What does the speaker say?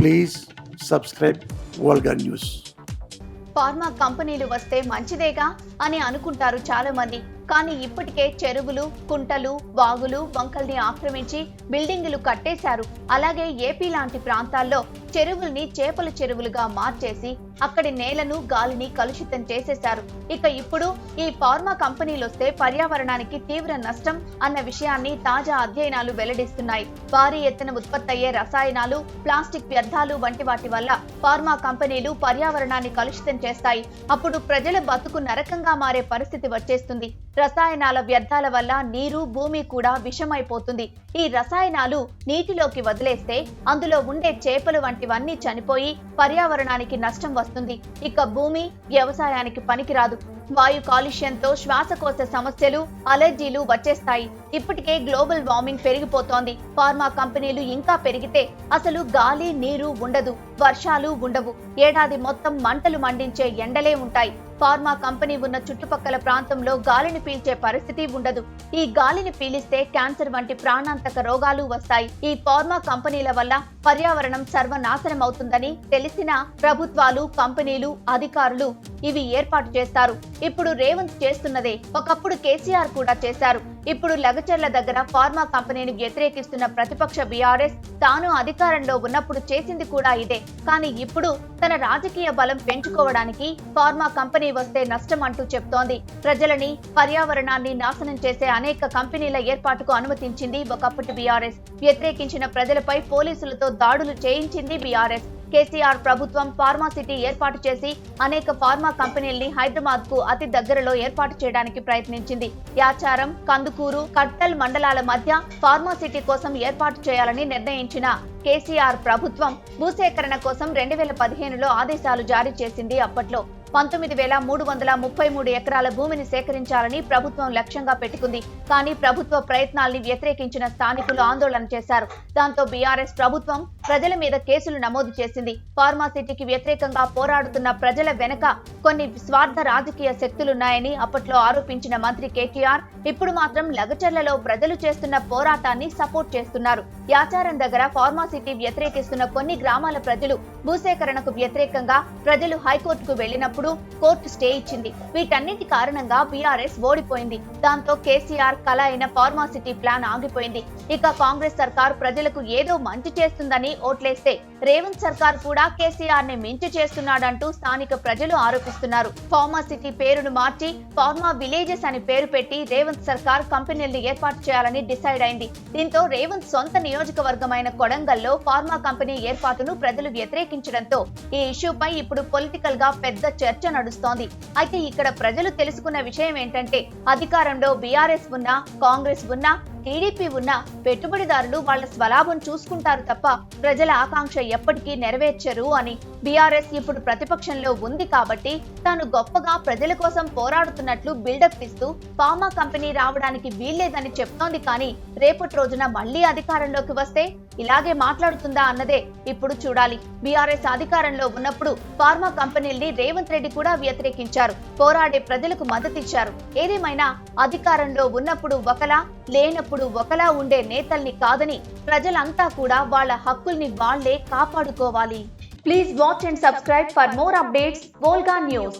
Please subscribe Volga news. Pharma కంపెనీలు వస్తే మంచిదేగా అని అనుకుంటారు చాలా మంది కానీ ఇప్పటికే చెరువులు కుంటలు వాగులు వంకల్ని ఆక్రమించి బిల్డింగులు కట్టేశారు. అలాగే ఏపీ లాంటి ప్రాంతాల్లో చెరువుల్ని చేపల చెరువులుగా మార్చేసి అక్కడి నేలను గాలిని కలుషితం చేసేశారు. ఇక ఇప్పుడు ఈ ఫార్మా కంపెనీలు వస్తే పర్యావరణానికి తీవ్ర నష్టం అన్న విషయాన్ని తాజా అధ్యయనాలు వెల్లడిస్తున్నాయి. భారీ ఎత్తున ఉత్పత్తి అయ్యే రసాయనాలు ప్లాస్టిక్ వ్యర్థాలు వంటి వాటి వల్ల ఫార్మా కంపెనీలు పర్యావరణాన్ని కలుషితం చేస్తాయి. అప్పుడు ప్రజల బతుకు నరకంగా మారే పరిస్థితి వచ్చేస్తుంది. రసాయనాల వ్యర్థాల వల్ల నీరు భూమి కూడా విషమైపోతుంది. ఈ రసాయనాలు నీటిలోకి వదిలేస్తే అందులో ఉండే చేపలు వంటివన్నీ చనిపోయి పర్యావరణానికి నష్టం వస్తుంది. ఇక భూమి వ్యవసాయానికి పనికిరాదు. వాయు కాలుష్యంతో శ్వాసకోశ సమస్యలు అలర్జీలు వచ్చేస్తాయి. ఇప్పటికే గ్లోబల్ వార్మింగ్ పెరిగిపోతోంది. ఫార్మా కంపెనీలు ఇంకా పెరిగితే అసలు గాలి నీరు ఉండదు వర్షాలు ఉండవు. ఏడాది మొత్తం మంటలు మండించే ఎండలే ఉంటాయి. ఫార్మా కంపెనీ ఉన్న చుట్టుపక్కల ప్రాంతంలో గాలిని పీల్చే పరిస్థితి ఉండదు. ఈ గాలిని పీలిస్తే క్యాన్సర్ వంటి ప్రాణాంతక రోగాలు వస్తాయి. ఈ ఫార్మా కంపెనీల వల్ల పర్యావరణం సర్వనాశనం అవుతుందని తెలిసిన ప్రభుత్వాలు కంపెనీలు అధికారులు ఇవి ఏర్పాటు చేస్తారు. ఇప్పుడు రేవంత్ చేస్తున్నదే ఒకప్పుడు కేసీఆర్ కూడా చేశారు. ఇప్పుడు లగచర్ల దగ్గర ఫార్మా కంపెనీని వ్యతిరేకిస్తున్న ప్రతిపక్ష బీఆర్ఎస్ తాను అధికారంలో ఉన్నప్పుడు చేసింది కూడా ఇదే. కానీ ఇప్పుడు తన రాజకీయ బలం పెంచుకోవడానికి ఫార్మా కంపెనీ వస్తే నష్టం అంటూ చెప్తోంది. ప్రజలని పర్యావరణాన్ని నాశనం చేసే అనేక కంపెనీల ఏర్పాటుకు అనుమతించింది ఒకప్పటి బీఆర్ఎస్. వ్యతిరేకించిన ప్రజలపై పోలీసులతో దాడులు చేయించింది బీఆర్ఎస్. కేసీఆర్ ప్రభుత్వం ఫార్మా సిటీ ఏర్పాటు చేసి అనేక ఫార్మా కంపెనీల్ని హైదరాబాద్కు అతి దగ్గరలో ఏర్పాటు చేయడానికి ప్రయత్నించింది. యాచారం కందుకూరు కట్టల్ మండలాల మధ్య ఫార్మా సిటీ కోసం ఏర్పాటు చేయాలని నిర్ణయించిన కేసీఆర్ ప్రభుత్వం భూసేకరణ కోసం రెండు వేల పదిహేనులో ఆదేశాలు జారీ చేసింది. అప్పట్లో పంతొమ్మిది వేల మూడు వందల ముప్పై మూడు ఎకరాల భూమిని సేకరించాలని ప్రభుత్వం లక్ష్యంగా పెట్టుకుంది. కానీ ప్రభుత్వ ప్రయత్నాల్ని వ్యతిరేకించిన స్థానికులు ఆందోళన చేశారు. దాంతో బీఆర్ఎస్ ప్రభుత్వం ప్రజల మీద కేసులు నమోదు చేసింది. ఫార్మాసిటీకి వ్యతిరేకంగా పోరాడుతున్న ప్రజల వెనక కొన్ని స్వార్థ రాజకీయ శక్తులున్నాయని అప్పట్లో ఆరోపించిన మంత్రి కేటీఆర్ ఇప్పుడు మాత్రం లగచర్లలో ప్రజలు చేస్తున్న పోరాటాన్ని సపోర్ట్ చేస్తున్నారు. యాచారం దగ్గర ఫార్మా సిటీ వ్యతిరేకిస్తున్న కొన్ని గ్రామాల ప్రజలు భూసేకరణకు వ్యతిరేకంగా ప్రజలు హైకోర్టుకు వెళ్ళినప్పుడు కోర్టు స్టే ఇచ్చింది. వీటన్నిటి కారణంగా బీఆర్ఎస్ ఓడిపోయింది. దాంతో కేసీఆర్ కళ అయిన ఫార్మాసిటీ ప్లాన్ ఆగిపోయింది. ఇక కాంగ్రెస్ సర్కార్ ప్రజలకు ఏదో మంచి చేస్తుందని ఓట్లేస్తే రేవంత్ సర్కార్ కూడా కేసీఆర్ని మించి చేస్తున్నాడంటూ స్థానిక ప్రజలు ఆరోపిస్తున్నారు. ఫార్మాసిటీ పేరును మార్చి ఫార్మా విలేజెస్ అని పేరు పెట్టి రేవంత్ సర్కార్ కంపెనీల్ని ఏర్పాటు చేయాలని డిసైడ్ అయింది. దీంతో రేవంత్ సొంత నియోజకవర్గమైన కొడంగల్ కొడంగల్లో ఫార్మా కంపెనీ ఏర్పాటును ప్రజలు వ్యతిరేకించడంతో ఈ ఇష్యూపై ఇప్పుడు పొలిటికల్గా పెద్ద చర్చ నడుస్తోంది. అయితే ఇక్కడ ప్రజలు తెలుసుకున్న విషయం ఏంటంటే అధికారంలో బీఆర్ఎస్ ఉన్నా కాంగ్రెస్ ఉన్నా టీడీపీ ఉన్న పెట్టుబడిదారులు వాళ్ళ స్వలాభం చూసుకుంటారు తప్ప ప్రజల ఆకాంక్ష ఎప్పటికీ నెరవేర్చరు అని బీఆర్ఎస్ ఇప్పుడు ప్రతిపక్షంలో ఉంది కాబట్టి తాను గొప్పగా ప్రజల కోసం పోరాడుతున్నట్లు బిల్డప్ ఇస్తూ ఫార్మా కంపెనీ రావడానికి వీల్లేదని చెప్తోంది కానీ రేపటి రోజున మళ్ళీ అధికారంలోకి వస్తే ఇలాగే మాట్లాడుతుందా అన్నదే ఇప్పుడు చూడాలి. బీఆర్ఎస్ అధికారంలో ఉన్నప్పుడు ఫార్మా కంపెనీల్ని రేవంత్ రెడ్డి కూడా వ్యతిరేకించారు. పోరాడే ప్రజలకు మద్దతిచ్చారు. ఏదేమైనా అధికారంలో ఉన్నప్పుడు ఒకలా లేనప్పుడు ఒకలా ఉండే నేతల్ని కాదని ప్రజలంతా కూడా వాళ్ళ హక్కుల్ని వాళ్ళే కాపాడుకోవాలి. Please watch and subscribe for more updates Volga news.